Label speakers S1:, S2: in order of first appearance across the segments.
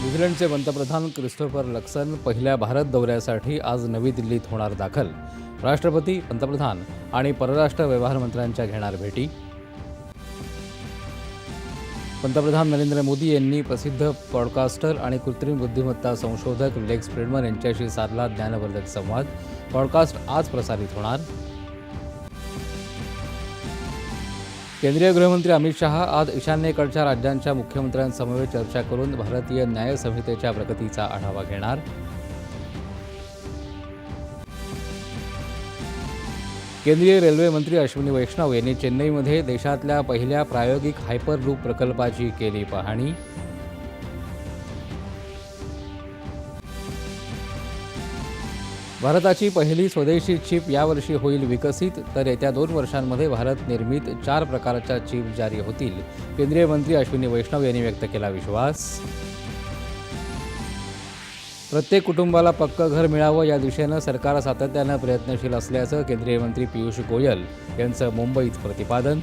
S1: न्यूझीलंडचे पंतप्रधान Christopher Luxon पहिल्या भारत दौऱ्यासाठी आज नवी दिल्लीत होणार दाखल. राष्ट्रपती पंतप्रधान आणि परराष्ट्र व्यवहार मंत्र्यांच्या घेणार भेटी. पंतप्रधान नरेंद्र मोदी यांनी प्रसिद्ध पॉडकास्टर आणि कृत्रिम बुद्धिमत्ता संशोधक लेक्स फ्रेडमन यांच्याशी साधला ज्ञानवर्धक संवाद. पॉडकास्ट आज प्रसारित होणार. केंद्रीय गृहमंत्री अमित शहा आज ईशान्येकडच्या राज्यांच्या मुख्यमंत्र्यांसमवेत चर्चा करून भारतीय न्याय संहितेच्या प्रगतीचा आढावा घेणार. केंद्रीय रेल्वे मंत्री अश्विनी वैष्णव यांनी चेन्नईमध्ये देशातल्या पहिल्या प्रायोगिक हायपर लूप प्रकल्पाची केली पाहणी. भारताची पहिली स्वदेशी चिप यावर्षी होईल विकसित. तर येत्या दोन वर्षांमध्ये भारत निर्मित चार प्रकारच्या चिप जारी होतील. केंद्रीय मंत्री अश्विनी वैष्णव यांनी व्यक्त केला विश्वास. प्रत्येक कुटुंबाला पक्कं घर मिळावं या दिशेनं सरकार सातत्यानं प्रयत्नशील असल्याचं केंद्रीय मंत्री पियुष गोयल यांचं मुंबईत प्रतिपादन.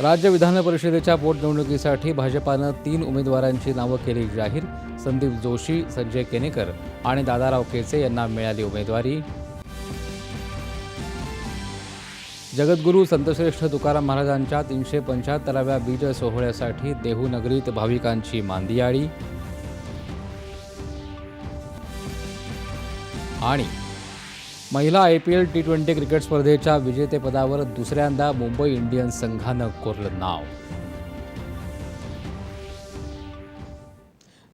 S1: राज्य विधान परिषदेच्या पोटनिवडणुकीसाठी भाजपानं तीन उमेदवारांची नावं केली जाहीर. संदीप जोशी संजय केनेकर आणि दादाराव केसे यांना मिळाली उमेदवारी. जगद्गुरू संतश्रेष्ठ तुकाराम महाराजांच्या तीनशे पंच्याहत्तराव्या बीज सोहळ्यासाठी देहू नगरीत भाविकांची मांदियाळी. आणि महिला I P L T twenty cricket स्पर्धेच्या विजेतेपदावर दुसऱ्यांदा मुंबई इंडियन्स संघानं कोरलं नाव.